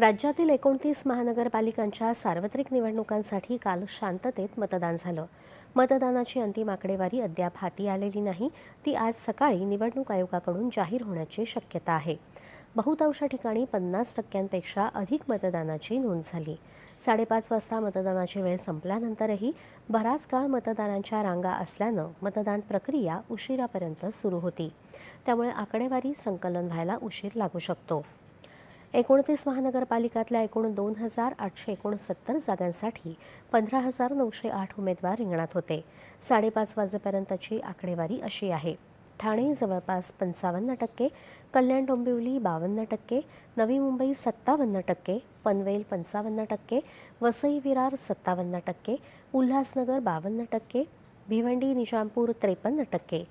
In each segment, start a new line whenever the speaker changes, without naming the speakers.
राज्यातील एकोणतीस महानगरपालिकांच्या सार्वत्रिक निवडणुकांसाठी काल शांततेत मतदान झालं. मतदानाची अंतिम आकडेवारी अद्याप हाती आलेली नाही. ती आज सकाळी निवडणूक आयोगाकडून जाहीर होण्याची शक्यता आहे. बहुतांश ठिकाणी पन्नास टक्क्यांपेक्षा अधिक मतदानाची नोंद झाली. साडेपाच वाजता मतदानाची वेळ संपल्यानंतरही बराच काळ मतदारांच्या रांगा असल्यानं मतदान प्रक्रिया उशिरापर्यंत सुरू होती. त्यामुळे आकडेवारी संकलन व्हायला उशीर लागू शकतो. एकोणतीस महानगरपालिकातल्या एकूण दोन हजार आठशे एकोणसत्तर जागांसाठी पंधरा हजार नऊशे आठ उमेदवार रिंगणात होते. साडेपाच वाजेपर्यंतची आकडेवारी अशी आहे. ठाणे जवळपास पंचावन्न टक्के कल्याण डोंबिवली बावन्न टक्के नवी मुंबई सत्तावन्न टक्के पनवेल पंचावन्न टक्के वसई विरार सत्तावन्न टक्के उल्हासनगर बावन्न टक्के भिवंडी निजामपूर त्रेपन्न टक्के.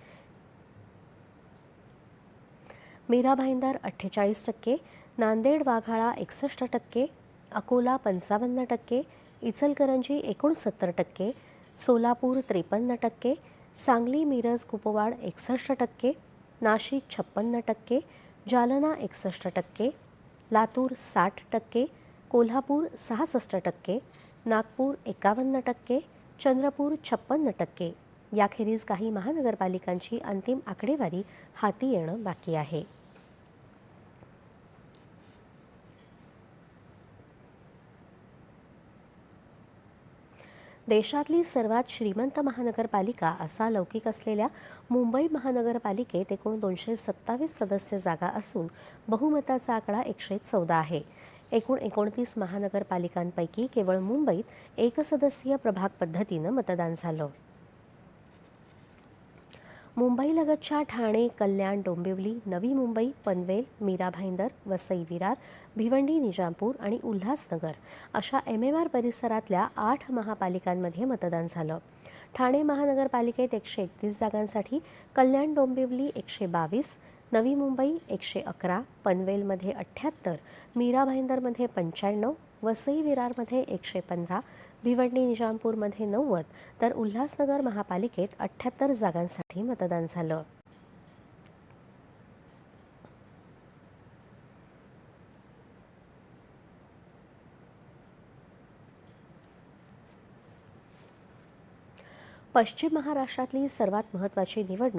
मीरा भाईंदर अठ्ठेचाळीस टक्के नांदेड वाघाळा एकसष्ट टक्के अकोला पंचावन्न टक्के इचलकरंजी एकोणसत्तर टक्के सोलापूर त्रेपन्न टक्के सांगली मिरज कुपवाड एकसष्ट टक्के नाशिक छप्पन्न टक्के जालना एकसष्ट टक्के लातूर साठ टक्के कोल्हापूर सहासष्ट टक्के नागपूर एकावन्न टक्के चंद्रपूर छप्पन्न टक्के. याखेरीज काही महानगरपालिकांची अंतिम आकडेवारी हाती येणं बाकी आहे. देशातली सर्वात श्रीमंत महानगरपालिका असा लौकिक असलेल्या मुंबई महानगरपालिकेत एकूण दोनशे सत्तावीस सदस्य जागा असून बहुमताचा आकडा एकशे चौदा आहे. एकूण एकोणतीस महानगरपालिकांपैकी केवळ मुंबईत एकसदस्यीय प्रभाग पद्धतीनं मतदान झालं. मुंबईलगतच्या ठाणे कल्याण डोंबिवली नवी मुंबई पनवेल मीरा भाईंदर वसई विरार भिवंडी निजामपूर आणि उल्हासनगर अशा एम एम आर परिसरातल्या आठ महापालिकांमध्ये मतदान झालं. ठाणे महानगरपालिकेत एकशे एकतीस जागांसाठी कल्याण डोंबिवली एकशे बावीस नवी मुंबई एकशे अकरा पनवेलमध्ये अठ्ठ्याहत्तर मीरा भाईंदरमध्ये पंच्याण्णव वसई विरारमध्ये एकशे पंधरा भिवंडी निजामपूरमध्ये नव्वद तर उल्हासनगर महापालिकेत अठ्ठ्याहत्तर जागांसाठी मतदान झालं. पश्चिम महाराष्ट्रातली सर्वात महत्त्वाची निवडणूक